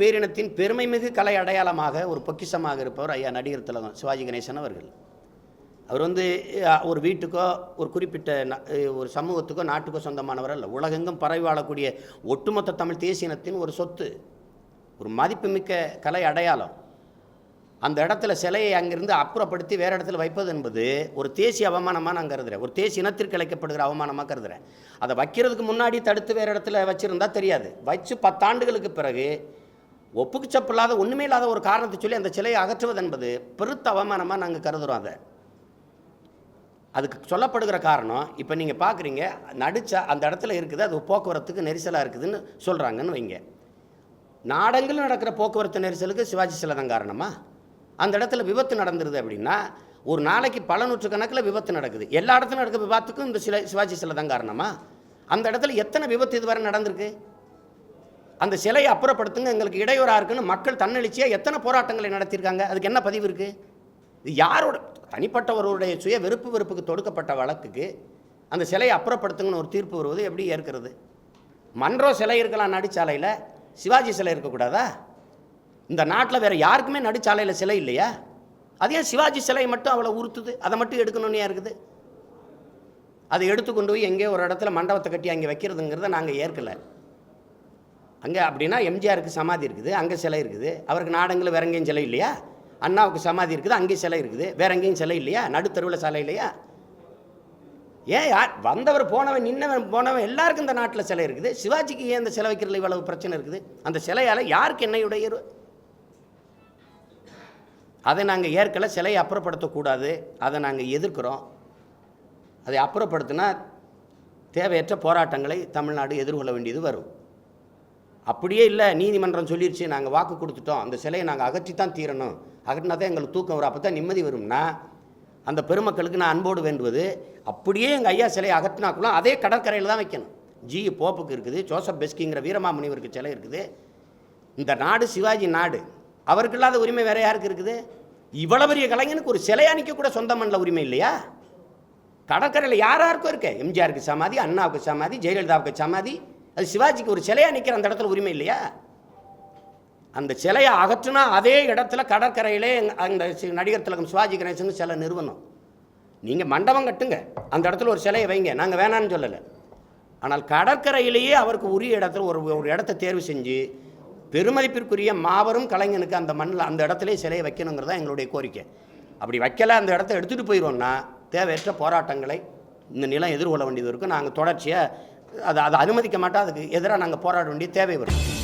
பேரினத்தின் பெருமை மிகு கலை அடையாளமாக ஒரு பொக்கிஷமாக இருப்பவர் ஐயா நடிகர் திலகம் சிவாஜி கணேசன் அவர்கள். அவர் வந்து ஒரு வீட்டுக்கோ ஒரு குறிப்பிட்ட ஒரு சமூகத்துக்கோ நாட்டுக்கோ சொந்தமானவர் அல்ல. உலகெங்கும் பரவி வாழக்கூடிய ஒட்டுமொத்த தமிழ் தேசியனத்தின் ஒரு சொத்து ஒரு மதிப்புமிக்க கலை அடையாளம். அந்த இடத்துல சிலையை அங்கிருந்து அப்புறப்படுத்தி வேறு இடத்துல வைப்பது என்பது ஒரு தேசிய அவமானமாக நான் கருதுறேன். ஒரு தேசிய இனத்திற்கு அழைக்கப்படுகிற அவமானமாக கருதுறேன். அதை வைக்கிறதுக்கு முன்னாடி தடுத்து வேறு இடத்துல வச்சுருந்தா தெரியாது. வச்சு பத்தாண்டுகளுக்கு பிறகு ஒப்புக்கு சப்பில்லாத ஒன்றுமே இல்லாத ஒரு காரணத்தை சொல்லி அந்த சிலையை அகற்றுவது என்பது பெருத்த அவமானமாக நாங்கள் கருதுகிறோம் அதை. அதுக்கு சொல்லப்படுகிற காரணம் இப்போ நீங்கள் பார்க்குறீங்க நடிச்ச அந்த இடத்துல இருக்குது அது போக்குவரத்துக்கு நெரிசலாக இருக்குதுன்னு சொல்கிறாங்கன்னு வைங்க. நாடெங்கிலும் நடக்கிற போக்குவரத்து நெரிசலுக்கு சிவாஜி சிலை தான் காரணமா? அந்த இடத்துல விபத்து நடந்துருது அப்படின்னா ஒரு நாளைக்கு பல நூற்றுக்கணக்கில் விபத்து நடக்குது. எல்லா இடத்துல நடக்கிற விபத்துக்கும் இந்த சிலை சிவாஜி சிலை தான் காரணமா? அந்த இடத்துல எத்தனை விபத்து இதுவரை நடந்திருக்கு? அந்த சிலையை அப்புறப்படுத்துங்க எங்களுக்கு இடையூறாக இருக்குன்னு மக்கள் தன்னெழுச்சியாக எத்தனை போராட்டங்களை நடத்தியிருக்காங்க? அதுக்கு என்ன பதிவு இருக்குது இது யாரோட தனிப்பட்டவருடைய சுய வெறுப்பு வெறுப்புக்கு தொடுக்கப்பட்ட வழக்குக்கு அந்த சிலையை அப்புறப்படுத்துங்கன்னு ஒரு தீர்ப்பு வருவது எப்படி ஏற்கிறது? மன்றோ சிலை இருக்கலாம் நடுச்சாலையில் சிவாஜி சிலை இருக்கக்கூடாதா? இந்த நாட்டில் வேறு யாருக்குமே நடுச்சாலையில் சிலை இல்லையா? அதே சிவாஜி சிலை மட்டும் அவ்வளோ உறுத்துது? அதை மட்டும் எடுக்கணும்னே இருக்குது? அதை எடுத்து கொண்டு போய் எங்கேயோ ஒரு இடத்துல மண்டபத்தை கட்டி அங்கே வைக்கிறதுங்கிறத நாங்கள் ஏற்கலை. அங்கே அப்படின்னா எம்ஜிஆருக்கு சமாதி இருக்குது அங்கே சிலை இருக்குது. அவருக்கு நாடங்களில் வேற எங்கேயும் சிலை இல்லையா? அண்ணாவுக்கு சமாதி இருக்குது அங்கேயும் சிலை இருக்குது. வேற எங்கேயும் சிலை இல்லையா? நடுத்தருவில் சிலை இல்லையா? ஏன் யார் வந்தவர் போனவன் நின்னவன் போனவன் எல்லாருக்கும் இந்த நாட்டில் சிலை இருக்குது. சிவாஜிக்கு ஏன் இந்த சிலை வைக்கிறதுல இவ்வளவு பிரச்சனை இருக்குது? அந்த சிலையால் யாருக்கு என்னையுடைய இரு? அதை நாங்கள் ஏற்கலை சிலையை அப்புறப்படுத்தக்கூடாது. அதை நாங்கள் எதிர்க்கிறோம். அதை அப்புறப்படுத்தினா தேவையற்ற போராட்டங்களை தமிழ்நாடு எதிர்கொள்ள வேண்டியது வரும். அப்படியே இல்லை நீதிமன்றம் சொல்லிருச்சு நாங்கள் வாக்கு கொடுத்துட்டோம். அந்த சிலையை நாங்கள் அகற்றி தான் தீரணும். அகற்றினா தான் எங்களுக்கு தூக்கம் வரும். அப்போ தான் நிம்மதி வரும்னா அந்த பெருமக்களுக்கு நான் அன்போடு வேண்டுவது அப்படியே எங்கள் ஐயா சிலையை அகற்றினாக்குள்ள அதே கடற்கரையில் தான் வைக்கணும். ஜி போப்புக்கு இருக்குது ஜோசப் பெஸ்கிங்கிற வீரமாமுனிவருக்கு சிலை இருக்குது. இந்த நாடு சிவாஜி நாடு. அவருக்கு இல்லாத உரிமை வேற யாருக்கு இருக்குது? இவ்வளவு பெரிய கலைஞனுக்கு ஒரு சிலை நிற்க கூட சொந்த மண்ணில் உரிமை இல்லையா? கடற்கரையில் யார் யாருக்கும் இருக்கு? எம்ஜிஆருக்கு சமாதி அண்ணாவுக்கு சமாதி ஜெயலலிதாவுக்கு சமாதி அது சிவாஜிக்கு ஒரு சிலையாக நிற்கிற அந்த இடத்துல உரிமை இல்லையா? அந்த சிலையை அகற்றுனா அதே இடத்துல கடற்கரையிலே அந்த நடிகர் திலகம் சிவாஜி கணேசன் சிலை நிறுவனம். நீங்கள் மண்டபம் கட்டுங்க. அந்த இடத்துல ஒரு சிலையை வைங்க. நாங்கள் வேணான்னு சொல்லலை. ஆனால் கடற்கரையிலேயே அவருக்கு உரிய இடத்துல ஒரு ஒரு இடத்த தேர்வு செஞ்சு பெருமதிப்பிற்குரிய மாபெரும் கலைஞனுக்கு அந்த மண்ணில் அந்த இடத்துல சிலையை வைக்கணுங்கிறது தான் எங்களுடைய கோரிக்கை. அப்படி வைக்கல அந்த இடத்த எடுத்துகிட்டு போயிடுவோம்னா தேவையற்ற போராட்டங்களை இந்த நிலம் எதிர்கொள்ள வேண்டியது இருக்கும் நாங்கள் தொடர்ச்சியாக அதை அதை அனுமதிக்க மாட்டோம் அதுக்கு எதிராக நாங்கள் போராட வேண்டிய தேவை வரும்.